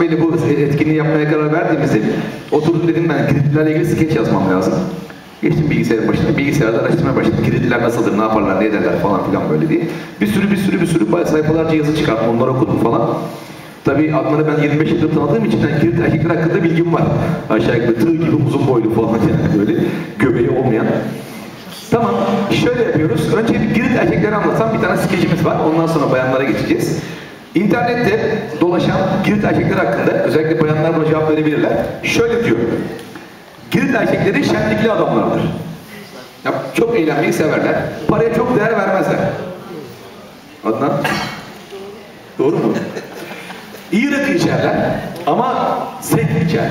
Bey'le bu etkinliği yapmaya karar verdiğimizde oturdum dedim ben kredilerle ilgili skeç yazmam lazım. Geçtim bilgisayarın başına, bilgisayarda araştırmaya başladım. Krediler nasıldır, ne yaparlar, ne ederler falan filan böyle diye. Bir sürü bir sürü bir sürü sayfalarca yazı çıkarttım, onları okudum falan. Tabii Adnan'ı ben 25 yıldır tanıdığım için ben kilit erkekler hakkında bilgim var. Aşağı yukarı tığ gibi uzun boylu falan yani böyle göbeği olmayan. Tamam, şöyle yapıyoruz. Önce bir girit erkekleri anlatan bir tane skecimiz var. Ondan sonra bayanlara geçeceğiz. İnternette dolaşan girit erkekler hakkında, özellikle bayanlar buna cevap verebilirler. Şöyle diyor. Girit erkekleri şenlikli adamlardır. Ya, çok eğlenmeyi severler. Paraya çok değer vermezler. Adnan? Doğru mu? İyi rakı içerler ama sek içerler.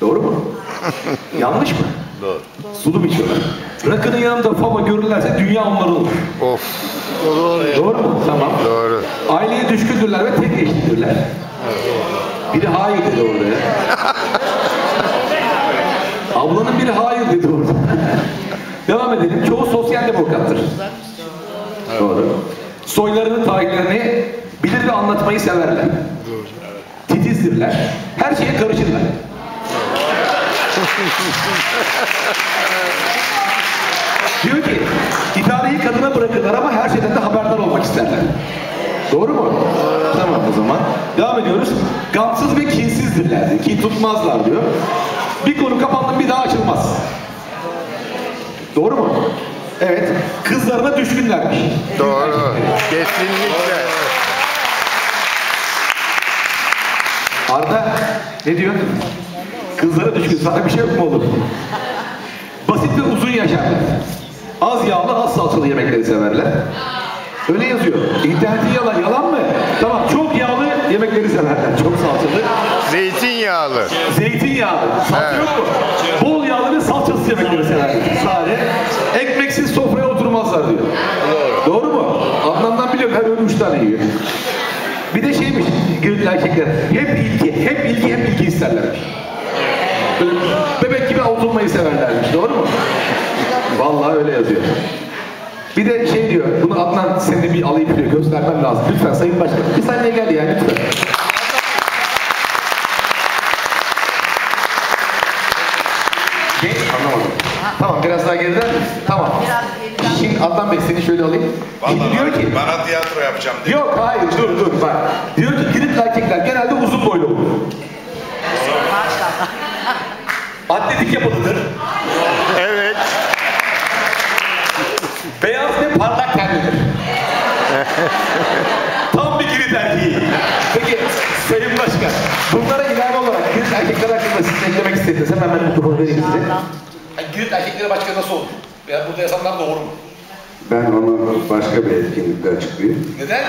Doğru mu? Yanlış mı? Doğru. Sulu mu içiyorlar? Rakının yanında fava görürlerse dünya onların olur. Of. Doğru mu? Tamam. Doğru. Aileye düşkündürler ve tek eşlidirler. Biri hayır dedi orada. Ablanın biri hayır dedi orada. Devam edelim. Çoğu sosyal demokrattır. Doğru. Soylarının tarihlerini bilir ve anlatmayı severler. Titizdirler. Her şeye karışırlar. Diyor ki, idareyi kadına bırakırlar ama isterler. Doğru mu? Tamam o zaman. Devam ediyoruz. Gamsız ve kinsizdirler. diyor. Kin tutmazlar diyor. Bir konu kapandı bir daha açılmaz. Doğru mu? Evet. Kızlarına düşkünlermiş. Doğru. Kesinlikle. Arda ne diyor? Kızlara düşkün. Sana bir şey yok mu oğlum? Basit ve uzun yaşarlar. Az yağlı, az salçalı yemekleri severler. Öyle yazıyor. İnternetin yalan. Yalan mı? Tamam. Çok yağlı yemekleri severler. Çok salçalı. Zeytinyağlı. Zeytinyağlı. Salça Evet. yok mu? Bol yağlı ve salçasız yemekleri severler. Sade. Ekmeksiz sofraya oturmazlar diyor. Doğru. Doğru mu? Adnan'dan biliyorum. Her üç tane yiyor. Bir de şeymiş, Giritli erkekler. Hep ilgi, hep ilgi, hep ilgi isterlermiş. Böyle bebek gibi avutulmayı severlermiş. Doğru mu? Vallahi öyle yazıyor. Bir de şey diyor, bir diyor, göstermem lazım. Lütfen Sayın Başkan, bir saniye gel ya lütfen. Anlamadım. Tamam biraz daha geriden. Tamam. Şimdi Adnan Bey seni şöyle alayım. Vallahi diyor ki bana tiyatro yapacağım diye. Yok hayır dur dur bak. Diyor ki Giritli erkekler genelde uzun boylu olur. Atletik yapılıdır. Evet. Beyaz ve parlak tenlidir. Tam bir Girit erkeği. Peki Sayın Başkan, bunlara ilave olarak Girit erkekler hakkında siz eklemek istediğiniz hemen ben mikrofonu vereyim size. Yani Girit erkekleri başka nasıl olur? Veya burada yazanlar doğru mu? Ben onu başka bir etkinlikte açıklayayım. Neden?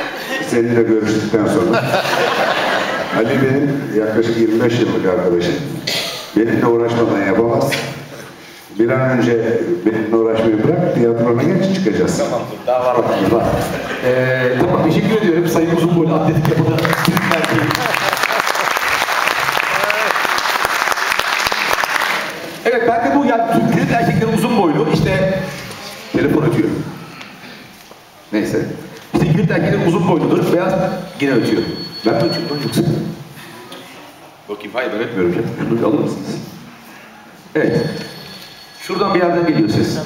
Seninle görüştükten sonra. Ali benim yaklaşık 25 yıllık arkadaşım. Benimle uğraşmadan yapamaz. Bir an önce benimle uğraşmayı bırak, tiyatrona geç çıkacağız. Tamamdır, daha var vakit var. Ee, tamam, teşekkür ediyorum Sayın Uzun Boylu Atletik Yapıda. Evet ben de bu yani Girit erkekleri uzun boylu işte telefon ötüyor. Neyse. İşte Girit erkekleri uzun boyludur. Beyaz yine ötüyor. Ben mi ötüyorum lan yoksa? Bakayım hayır ben ötmüyorum canım. Şunu alır mısınız? Evet. Şuradan bir yerden geliyor ses.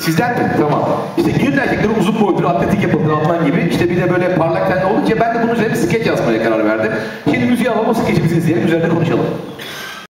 Sizden mi? Tamam. İşte Girit erkekleri uzun boyludur, atletik yapılır Adnan gibi. İşte bir de böyle parlak tenli olunca ben de bunun üzerine skeç yazmaya karar verdim. Şimdi müziği alalım, skeçimizi izleyelim, üzerine konuşalım.